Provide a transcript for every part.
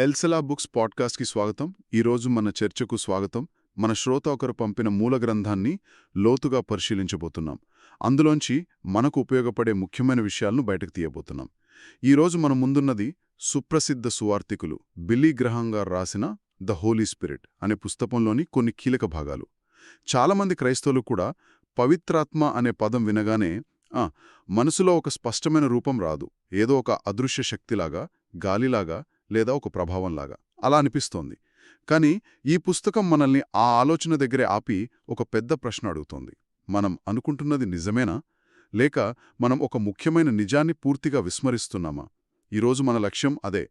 ఎల్సెలా books పాడ్కాస్ట్కి స్వాగతం. ఈరోజు మన చర్చకు స్వాగతం. మన శ్రోత ఒకరు పంపిన మూల గ్రంథాన్ని లోతుగా పరిశీలించబోతున్నాం. అందులోంచి మనకు ఉపయోగపడే ముఖ్యమైన విషయాలను బయటకు తీయబోతున్నాం. ఈరోజు మన ముందున్నది సుప్రసిద్ధ సువార్థికులు బిల్లీ గ్రహం గారు రాసిన ద హోలీ స్పిరిట్ అనే పుస్తకంలోని కొన్ని కీలక భాగాలు. చాలామంది క్రైస్తవులు కూడా పవిత్రాత్మ అనే పదం వినగానే ఆ మనసులో ఒక స్పష్టమైన రూపం రాదు. ఏదో ఒక అదృశ్య శక్తిలాగా గాలిలాగా లేదా ఒక ప్రభావంలాగా. అలా అనిపిస్తోంది. కానీ ఈ పుస్తకం మనల్ని ఆ ఆలోచన దగ్గరే ఆపి ఒక పెద్ద ప్రశ్న అడుగుతోంది. మనం అనుకుంటున్నది నిజమేనా? లేక మనం ఒక ముఖ్యమైన నిజాన్ని పూర్తిగా విస్మరిస్తున్నామా? ఈరోజు మన లక్ష్యం అదే.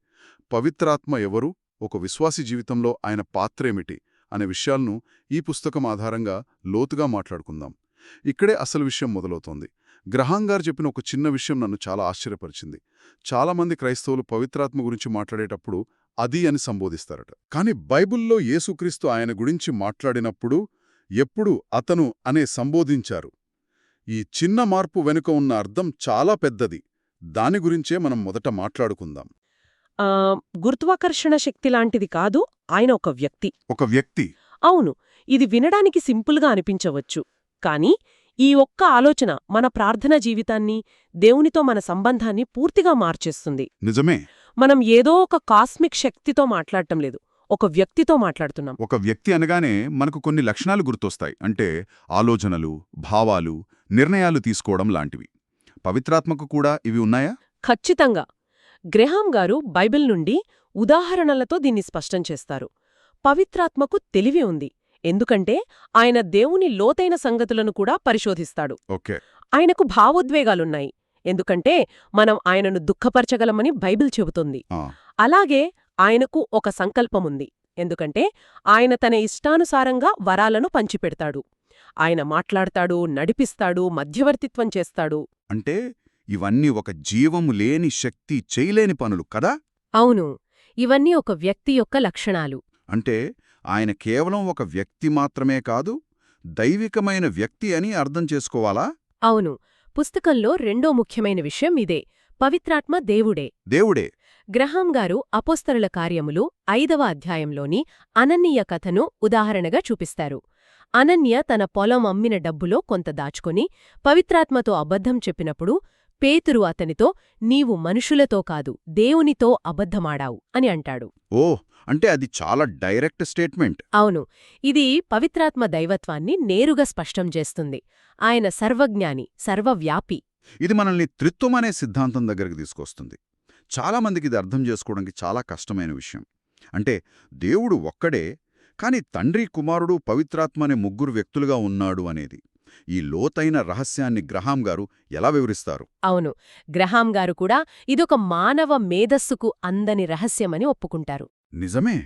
పవిత్రాత్మ ఎవరు? ఒక విశ్వాసి జీవితంలో ఆయన పాత్రేమిటి అనే విషయాలను ఈ పుస్తకం ఆధారంగా లోతుగా మాట్లాడుకుందాం. ఇక్కడే అసలు విషయం మొదలవుతోంది. గ్రహాం గారు చెప్పిన ఒక చిన్న విషయం నన్ను చాలా ఆశ్చర్యపరిచింది. చాలామంది క్రైస్తవులు పవిత్రాత్మ గురించి మాట్లాడేటప్పుడు అది అని సంబోధిస్తారట. కానీ బైబిల్లో యేసుక్రీస్తు ఆయన గురించి మాట్లాడినప్పుడు ఎప్పుడు అతను అనే సంబోధించారు. ఈ చిన్న మార్పు వెనుక ఉన్న అర్థం చాలా పెద్దది. దాని గురించే మనం మొదట మాట్లాడుకుందాం. గురుత్వాకర్షణ శక్తి లాంటిది కాదు ఆయన ఒక వ్యక్తి. ఒక వ్యక్తి. అవును ఇది వినడానికి సింపుల్గా అనిపించవచ్చు. కానీ ఈ ఒక్క ఆలోచన మన ప్రార్థన జీవితాన్ని దేవునితో మన సంబంధాన్ని పూర్తిగా మార్చేస్తుంది. నిజమే. మనం ఏదో ఒక కాస్మిక్ శక్తితో మాట్లాడటం లేదు. ఒక వ్యక్తితో మాట్లాడుతున్నాం. ఒక వ్యక్తి అనగానే మనకు కొన్ని లక్షణాలు గుర్తొస్తాయి. అంటే ఆలోచనలు భావాలు నిర్ణయాలు తీసుకోవడం లాంటివి. పవిత్రాత్మకు కూడా ఇవి ఉన్నాయా? ఖచ్చితంగా. గ్రెహాం గారు బైబిల్ నుండి ఉదాహరణలతో దీన్ని స్పష్టం చేస్తారు. పవిత్రాత్మకు తెలివి ఉంది. ఎందుకంటే ఆయన దేవుని లోతైన సంగతులను కూడా పరిశోధిస్తాడు. ఓకే. ఆయనకు భావోద్వేగాలున్నాయి. ఎందుకంటే మనం ఆయనను దుఃఖపరచగలమని బైబిల్ చెబుతుంది. అలాగే ఆయనకు ఒక సంకల్పముంది. ఎందుకంటే ఆయన తన ఇష్టానుసారంగా వరాలను పంచిపెడతాడు. ఆయన మాట్లాడతాడు నడిపిస్తాడు మధ్యవర్తిత్వం చేస్తాడు. అంటే ఇవన్నీ ఒక జీవము లేని శక్తి చేయలేని పనులు కదా? అవును. ఇవన్నీ ఒక వ్యక్తి యొక్క లక్షణాలు. అంటే ఆయన కేవలం ఒక వ్యక్తి మాత్రమే కాదు దైవికమైన వ్యక్తి అని అర్థం చేసుకోవాలా? అవును. పుస్తకంలో రెండో ముఖ్యమైన విషయం ఇదే. పవిత్రాత్మ దేవుడే. దేవుడే. గ్రహాం గారు అపోస్తరుల కార్యములు ఐదవ అధ్యాయంలోని అనన్య కథను ఉదాహరణగా చూపిస్తారు. అనన్య తన పొలం అమ్మిన డబ్బులో కొంత దాచుకొని పవిత్రాత్మతో అబద్ధం చెప్పినప్పుడు పేతురు అతనితో నీవు మనుషులతో కాదు దేవునితో అబద్ధమాడావు అని అంటాడు. ఓ అంటే అది చాలా డైరెక్ట్ స్టేట్మెంట్. అవును ఇది పవిత్రాత్మ దైవత్వాన్ని నేరుగా స్పష్టం చేస్తుంది. ఆయన సర్వజ్ఞాని సర్వవ్యాపి. ఇది మనల్ని త్రిత్వం అనే సిద్ధాంతం దగ్గరికి తీసుకొస్తుంది. చాలామందికి ఇది అర్థం చేసుకోవడానికి చాలా కష్టమైన విషయం. అంటే దేవుడు ఒక్కడే కాని తండ్రి కుమారుడు పవిత్రాత్మ అనే ముగ్గురు వ్యక్తులుగా ఉన్నాడు అనేది. ఈ లోతైన రహస్యాన్ని గ్రహాం గారు ఎలా వివరిస్తారు? అవును. గ్రహాం గారు కూడా ఇదొక మానవ మేధస్సుకు అందని రహస్యమని ఒప్పుకుంటారు. నిజమే.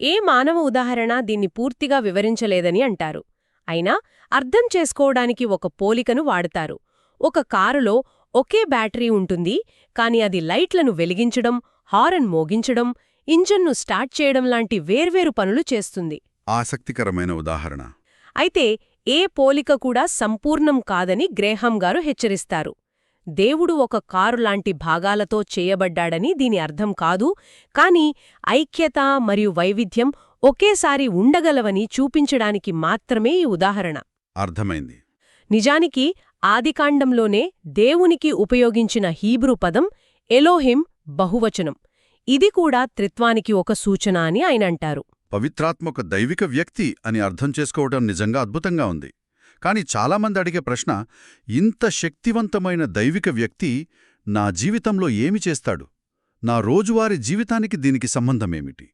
ఏ మానవ ఉదాహరణ దీన్ని పూర్తిగా వివరించలేదని అంటారు. అయినా అర్థం చేసుకోవడానికి ఒక పోలికను వాడతారు. ఒక కారులో ఒకే బ్యాటరీ ఉంటుంది కాని అది లైట్లను వెలిగించడం హారన్ మోగించడం ఇంజన్ను స్టార్ట్ చేయడం లాంటి వేర్వేరు పనులు చేస్తుంది. ఆసక్తికరమైన ఉదాహరణ. అయితే ఏ పోలిక కూడా సంపూర్ణం కాదని గ్రేహాం గారు హెచ్చరిస్తారు. దేవుడు ఒక కారు లాంటి భాగాలతో చేయబడ్డాడని దీని అర్థం కాదు కాని ఐక్యత మరియు వైవిధ్యం ఒకేసారి ఉండగలవని చూపించడానికి మాత్రమే ఈ ఉదాహరణ. అర్థమైంది. నిజానికి ఆదికాండంలోనే దేవునికి ఉపయోగించిన హీబ్రూ పదం ఎలోహిం బహువచనం. ఇది కూడా త్రిత్వానికి ఒక సూచన అని ఆయన అంటారు. పవిత్రాత్మ ఒక దైవిక వ్యక్తి అని అర్థం చేసుకోవడం నిజంగా అద్భుతంగా ఉంది. కాని చాలామంది అడిగే ప్రశ్న ఇంత శక్తివంతమైన దైవిక వ్యక్తి నా జీవితంలో ఏమి చేస్తాడు? నా రోజువారీ జీవితానికి దీనికి సంబంధమేమిటి?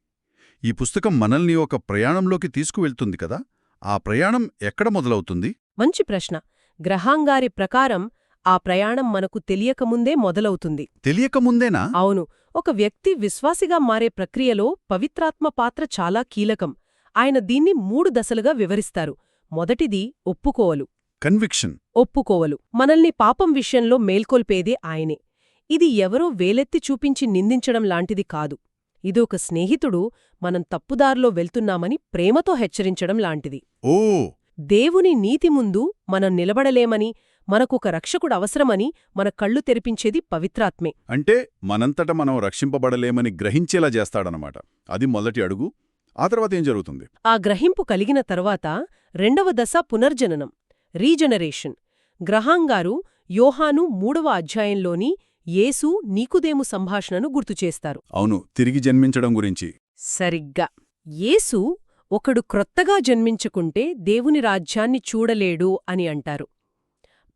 ఈ పుస్తకం మనల్ని ఒక ప్రయాణంలోకి తీసుకువెళ్తుంది కదా? ఆ ప్రయాణం ఎక్కడ మొదలవుతుంది? మంచి ప్రశ్న. గ్రహాంగారి ప్రకారం ఆ ప్రయాణం మనకు తెలియకముందే మొదలవుతుంది. తెలియకముందేనా? అవును. ఒక వ్యక్తి విశ్వాసిగా మారే ప్రక్రియలో పవిత్రాత్మ పాత్ర చాలా కీలకం. ఆయన దీన్ని మూడు దశలుగా వివరిస్తారు. మొదటిది ఒప్పుకోవలు. కన్విక్షన్. ఒప్పుకోవలు. మనల్ని పాపం విషయంలో మేల్కొల్పేదే ఆయనే. ఇది ఎవరో వేలెత్తి చూపించి నిందించడం లాంటిది కాదు. ఇది ఒక స్నేహితుడు మనం తప్పుదారిలో వెళ్తున్నామని ప్రేమతో హెచ్చరించడం లాంటిది. ఓ! దేవుని నీతి ముందు మనం నిలబడలేమని మనకొక రక్షకుడు అవసరమని మన కళ్ళు తెరిపించేది పవిత్రాత్మే. అంటే మనంతట మనం రక్షింపబడలేమని గ్రహించేలా చేస్తాడనమాట. అది మొదటి అడుగు. ఆ తర్వాత ఏం జరుగుతుంది? ఆ గ్రహింపు కలిగిన తరువాత రెండవ దశ పునర్జననం రీజనరేషన్. గ్రహాంగారు యోహాను మూడవ అధ్యాయంలోని యేసు నీకుదేము సంభాషణను గుర్తుచేస్తారు అవును తిరిగి జన్మించడం గురించి. సరిగ్గా. యేసు ఒకడు క్రొత్తగా జన్మించుకుంటే దేవుని రాజ్యాన్ని చూడలేడు అని అంటారు.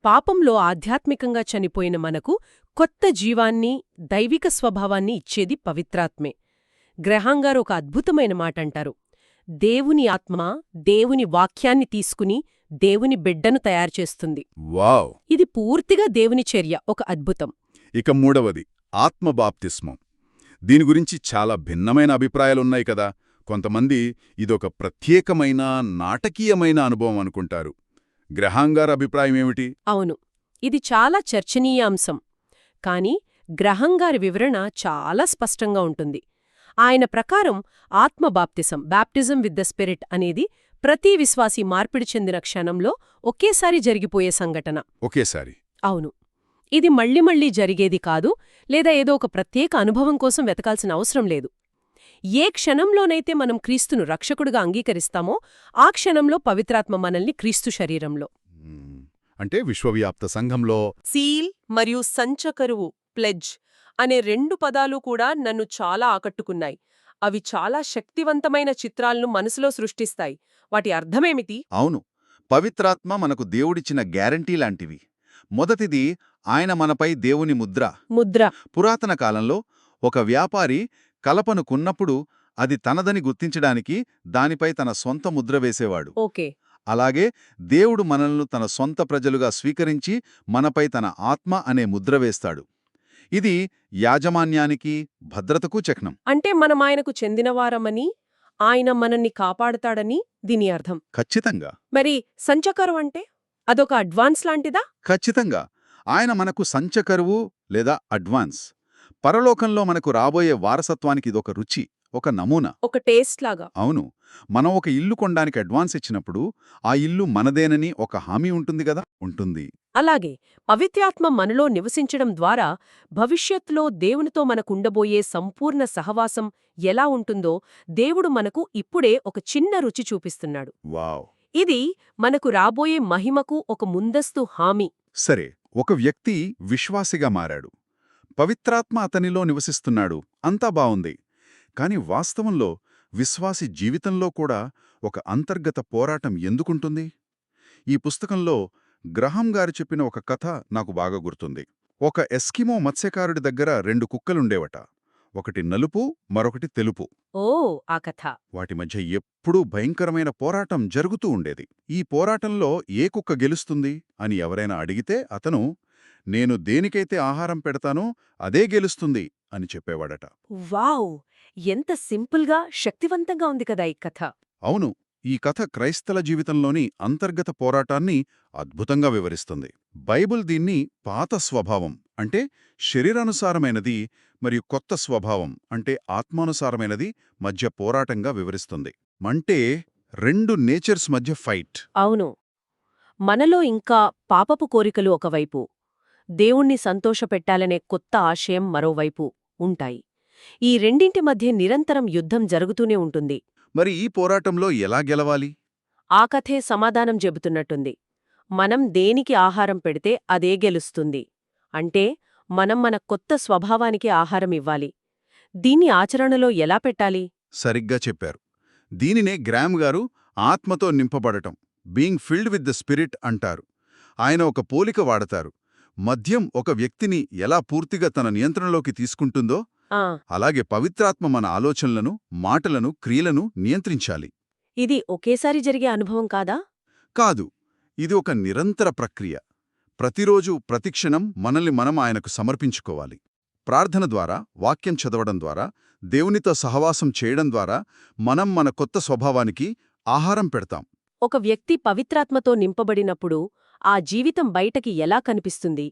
పాపంలో ఆధ్యాత్మికంగా చనిపోయిన మనకు కొత్త జీవాన్ని దైవిక స్వభావాన్ని ఇచ్చేది పవిత్రాత్మే. గ్రహాంగారు ఒక అద్భుతమైన మాట అంటారు దేవుని ఆత్మ దేవుని వాక్యాన్ని తీసుకుని దేవుని బిడ్డను తయారుచేస్తుంది వావ్! ఇది పూర్తిగా దేవుని చర్య ఒక అద్భుతం. ఇక మూడవది ఆత్మబాప్తిస్మం దీని గురించి చాలా భిన్నమైన అభిప్రాయాలున్నాయి కదా. కొంతమంది ఇదొక ప్రత్యేకమైన నాటకీయమైన అనుభవం అనుకుంటారు. గ్రహాంగార్ అభిప్రాయం ఏమిటి? అవును. ఇది చాలా చర్చనీయాంశం. కాని గ్రహంగారి వివరణ చాలా స్పష్టంగా ఉంటుంది. ఆయన ప్రకారం ఆత్మ బాప్తిసం బాప్టిజం విత్ ద స్పిరిట్ అనేది ప్రతి విశ్వాసీ మార్పిడి చెందిన క్షణంలో ఒకేసారి జరిగిపోయే సంఘటన. ఒకేసారి. అవును. ఇది మళ్ళీ మళ్ళీ జరిగేది కాదు లేదా ఏదో ఒక ప్రత్యేక అనుభవం కోసం వెతకాల్సిన అవసరం లేదు. ఏ క్షణంలోనైతే మనం క్రీస్తును రక్షకుడుగా అంగీకరిస్తామో ఆ క్షణంలో పవిత్రాత్మ మనల్ని క్రీస్తు శరీరంలో. అంటే విశ్వవ్యాప్త సంఘంలో సీల్ మరియు సంచకరువు ప్లెడ్జ్ అనే రెండు పదాలు కూడా నన్ను చాలా ఆకట్టుకున్నాయి. అవి చాలా శక్తివంతమైన చిత్రాలను మనసులో సృష్టిస్తాయి. వాటి అర్థమేమిటి? అవును. పవిత్రాత్మ మనకు దేవుడిచ్చిన గ్యారంటీ లాంటివి. మొదటిది ఆయన మనపై దేవుని ముద్ర. ముద్ర. పురాతన కాలంలో ఒక వ్యాపారి కలపను కొన్నప్పుడు అది తనదని గుర్తించడానికి దానిపై తన సొంత ముద్ర వేసేవాడు. ఓకే. అలాగే దేవుడు మనల్ని తన సొంత ప్రజలుగా స్వీకరించి మనపై తన ఆత్మ అనే ముద్ర వేస్తాడు. ఇది యాజమాన్యానికి భద్రతకు చిహ్నం. అంటే మనం ఆయనకు చెందినవారమని ఆయన మనల్ని కాపాడుతాడని దీని అర్థం. ఖచ్చితంగా. మరి సంచకరువు అంటే అదొక అడ్వాన్స్ లాంటిదా? ఖచ్చితంగా. ఆయన మనకు సంచకరువు లేదా అడ్వాన్స్. పరలోకంలో మనకు రాబోయే వారసత్వానికి ఇదొక రుచి ఒక నమూనా. ఒక టేస్ట్ లాగా అవును. మనం ఒక ఇల్లు కొనడానికి అడ్వాన్స్ ఇచ్చినప్పుడు ఆ ఇల్లు మనదేనని ఒక హామీ ఉంటుంది కదా? ఉంటుంది. అలాగే పవిత్రాత్మ మనలో నివసించడం ద్వారా భవిష్యత్తులో దేవునితో మనకుండబోయే సంపూర్ణ సహవాసం ఎలా ఉంటుందో దేవుడు మనకు ఇప్పుడే ఒక చిన్న రుచి చూపిస్తున్నాడు. వావ్. ఇది మనకు రాబోయే మహిమకు ఒక ముందస్తు హామీ. సరే ఒక వ్యక్తి విశ్వాసిగా మారాడు. పవిత్రాత్మ అతనిలో నివసిస్తున్నాడు. అంతా బావుంది. కాని వాస్తవంలో విశ్వాసి జీవితంలో కూడా ఒక అంతర్గత పోరాటం ఎందుకుంటుంది? ఈ పుస్తకంలో గ్రహం గారు చెప్పిన ఒక కథ నాకు బాగా గుర్తుంది. ఒక ఎస్కిమో మత్స్యకారుడి దగ్గర రెండు కుక్కలుండేవట. ఒకటి నలుపు మరొకటి తెలుపు. ఓ ఆ కథ. వాటి మధ్య ఎప్పుడూ భయంకరమైన పోరాటం జరుగుతూ ఉండేది. ఈ పోరాటంలో ఏ కుక్క గెలుస్తుంది అని ఎవరైనా అడిగితే అతను నేను దేనికైతే ఆహారం పెడతానో అదే గెలుస్తుంది అని చెప్పేవాడట. వావ్! ఎంత సింపుల్గా శక్తివంతంగా ఉంది కదా ఈ కథ. అవును ఈ కథ క్రైస్తల జీవితంలోని అంతర్గత పోరాటాన్ని అద్భుతంగా వివరిస్తుంది. బైబిల్ దీన్ని పాత స్వభావం అంటే శరీరానుసారమైనది మరియు కొత్త స్వభావం అంటే ఆత్మానుసారమైనది మధ్య పోరాటంగా వివరిస్తుంది. అంటే రెండు నేచర్స్ మధ్య ఫైట్. అవును. మనలో ఇంకా పాపపు కోరికలు ఒకవైపు. దేవుణ్ణి సంతోషపెట్టాలనే కొత్త ఆశయం మరోవైపు ఉంటాయి. ఈ రెండింటి మధ్య నిరంతరం యుద్ధం జరుగుతూనే ఉంటుంది. మరి ఈ పోరాటంలో ఎలా గెలవాలి? ఆ కథే సమాధానం చెబుతున్నట్టుంది. మనం దేనికి ఆహారం పెడితే అదే గెలుస్తుంది. అంటే మనం మన కొత్త స్వభావానికి ఆహారం ఇవ్వాలి. దీన్ని ఆచరణలో ఎలా పెట్టాలి? సరిగ్గా చెప్పారు. దీనినే గ్రామ్ గారు ఆత్మతో నింపబడటం being filled with the spirit అంటారు. ఆయన ఒక పోలిక వాడతారు. మద్యం ఒక వ్యక్తిని ఎలా పూర్తిగా తన నియంత్రణలోకి తీసుకుంటుందో ఆ. అలాగే పవిత్రాత్మ మన ఆలోచనలను మాటలను క్రియలను నియంత్రించాలి. ఇది ఒకేసారి జరిగే అనుభవం కాదా? కాదు. ఇది ఒక నిరంతర ప్రక్రియ. ప్రతిరోజు ప్రతిక్షణం మనల్ని మనం ఆయనకు సమర్పించుకోవాలి. ప్రార్థన ద్వారా వాక్యం చదవడం ద్వారా దేవునితో సహవాసం చేయడం ద్వారా మనం మన కొత్త స్వభావానికి ఆహారం పెడతాం. ఒక వ్యక్తి పవిత్రాత్మతో నింపబడినప్పుడు ఆ జీవితం బయటకి ఎలా కనిపిస్తుంది?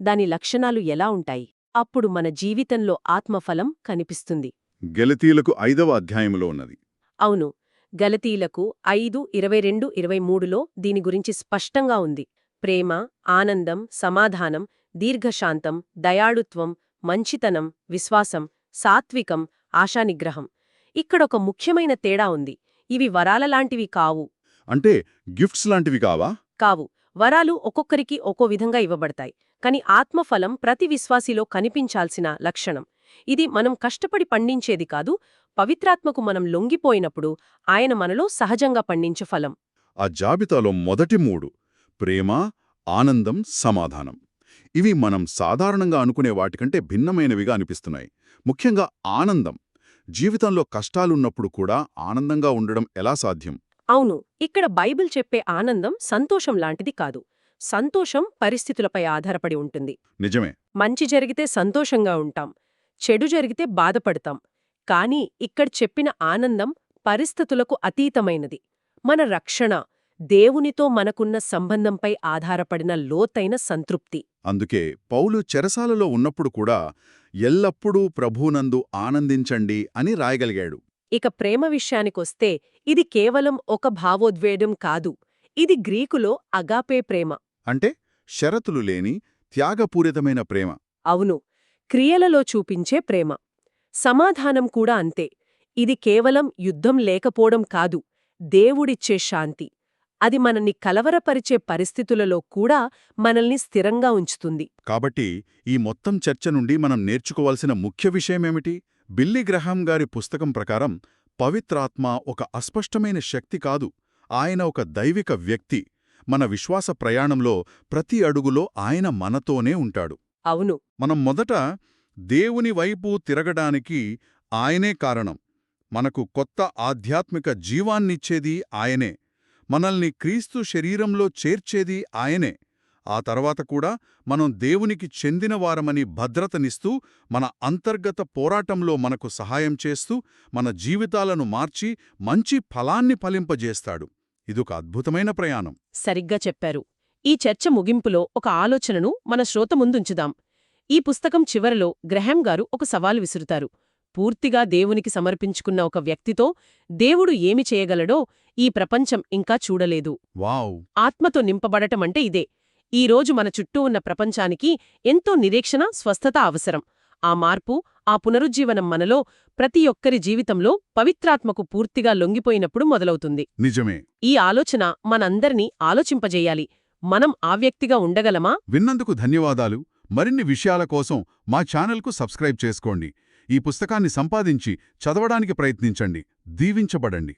దాని లక్షణాలు ఎలా ఉంటాయి? అప్పుడు మన జీవితంలో ఆత్మఫలం కనిపిస్తుంది. గెలతీలకు ఐదవ అధ్యాయంలో ఉన్నది. అవును. గలతీలకు ఐదు ఇరవై రెండు ఇరవై మూడులో దీని గురించి స్పష్టంగా ఉంది. ప్రేమ ఆనందం సమాధానం దీర్ఘశాంతం దయాళుత్వం మంచితనం విశ్వాసం సాత్వికం ఆశానిగ్రహం. ఇక్కడొక ముఖ్యమైన తేడా ఉంది. ఇవి వరాలలాంటివి కావు. అంటే గిఫ్ట్స్ లాంటివి కావా? కావు. వరాలు ఒక్కొక్కరికి ఒక్కో విధంగా ఇవ్వబడతాయి. కాని ఆత్మఫలం ప్రతి విశ్వాసిలో కనిపించాల్సిన లక్షణం. ఇది మనం కష్టపడి పండించేది కాదు పవిత్రాత్మకు మనం లొంగిపోయినప్పుడు ఆయన మనలో సహజంగా పండించే ఫలం. ఆ జాబితాలో మొదటి మూడు ప్రేమ ఆనందం సమాధానం. ఇవి మనం సాధారణంగా అనుకునే వాటికంటే భిన్నమైనవిగా అనిపిస్తున్నాయి. ముఖ్యంగా ఆనందం. జీవితంలో కష్టాలున్నప్పుడు కూడా ఆనందంగా ఉండడం ఎలా సాధ్యం? అవును ఇక్కడ బైబిల్ చెప్పే ఆనందం సంతోషం లాంటిది కాదు. సంతోషం పరిస్థితులపై ఆధారపడి ఉంటుంది. నిజమే. మంచి జరిగితే సంతోషంగా ఉంటాం. చెడు జరిగితే బాధపడతాం. కాని ఇక్కడ చెప్పిన ఆనందం పరిస్థితులకు అతీతమైనది. మన రక్షణ దేవునితో మనకున్న సంబంధంపై ఆధారపడిన లోతైన సంతృప్తి. అందుకే పౌలు చెరసాలలో ఉన్నప్పుడు కూడా ఎల్లప్పుడూ ప్రభునందు ఆనందించండి అని రాయగలిగాడు. ఇక ప్రేమ విషయానికొస్తే ఇది కేవలం ఒక భావోద్వేగం కాదు. ఇది గ్రీకులో అగాపే ప్రేమ. అంటే షరతులు లేని త్యాగపూరితమైన ప్రేమ. అవును. క్రియలలో చూపించే ప్రేమ. సమాధానం కూడా అంతే. ఇది కేవలం యుద్ధం లేకపోవడం కాదు. దేవుడిచ్చే శాంతి. అది మనల్ని కలవరపరిచే పరిస్థితులలో కూడా మనల్ని స్థిరంగా ఉంచుతుంది. కాబట్టి ఈ మొత్తం చర్చ నుండి మనం నేర్చుకోవాల్సిన ముఖ్య విషయమేమిటి? బిల్లీ గ్రహాం గారి పుస్తకం ప్రకారం పవిత్రాత్మ ఒక అస్పష్టమైన శక్తి కాదు. ఆయన ఒక దైవిక వ్యక్తి. మన విశ్వాస ప్రయాణంలో ప్రతి అడుగులో ఆయన మనతోనే ఉంటాడు. అవును. మనం మొదట దేవుని వైపు తిరగడానికి ఆయనే కారణం. మనకు కొత్త ఆధ్యాత్మిక జీవాన్నిచ్చేది ఆయనే. మనల్ని క్రీస్తు శరీరంలో చేర్చేది ఆయనే. ఆ తర్వాత కూడా మనం దేవునికి చెందినవారమని భద్రతనిస్తూ మన అంతర్గత పోరాటంలో మనకు సహాయం చేస్తూ మన జీవితాలను మార్చి మంచి ఫలాన్ని ఫలింపజేస్తాడు. ఇదొక అద్భుతమైన ప్రయాణం. సరిగ్గా చెప్పారు. ఈ చర్చ ముగింపులో ఒక ఆలోచనను మన శ్రోత ముందుంచుదాం. ఈ పుస్తకం చివరలో గ్రహాం గారు ఒక సవాలు విసురుతారు. పూర్తిగా దేవునికి సమర్పించుకున్న ఒక వ్యక్తితో దేవుడు ఏమి చేయగలడో ఈ ప్రపంచం ఇంకా చూడలేదు. వావ్! ఆత్మతో నింపబడటమంటే ఇదే. ఈ రోజు మన చుట్టూ ఉన్న ప్రపంచానికి ఎంతో నిరీక్షణ స్వస్థత అవసరం. ఆ మార్పు ఆ పునరుజ్జీవనం మనలో ప్రతి ఒక్కరి జీవితంలో పవిత్రాత్మకు పూర్తిగా లొంగిపోయినప్పుడు మొదలవుతుంది. నిజమే. ఈ ఆలోచన మనందర్నీ ఆలోచింపజేయాలి. మనం ఆ వ్యక్తిగా ఉండగలమా? విన్నందుకు ధన్యవాదాలు. మరిన్ని విషయాల కోసం మా ఛానల్కు సబ్స్క్రైబ్ చేసుకోండి. ఈ పుస్తకాన్ని సంపాదించి చదవడానికి ప్రయత్నించండి. దీవించబడండి.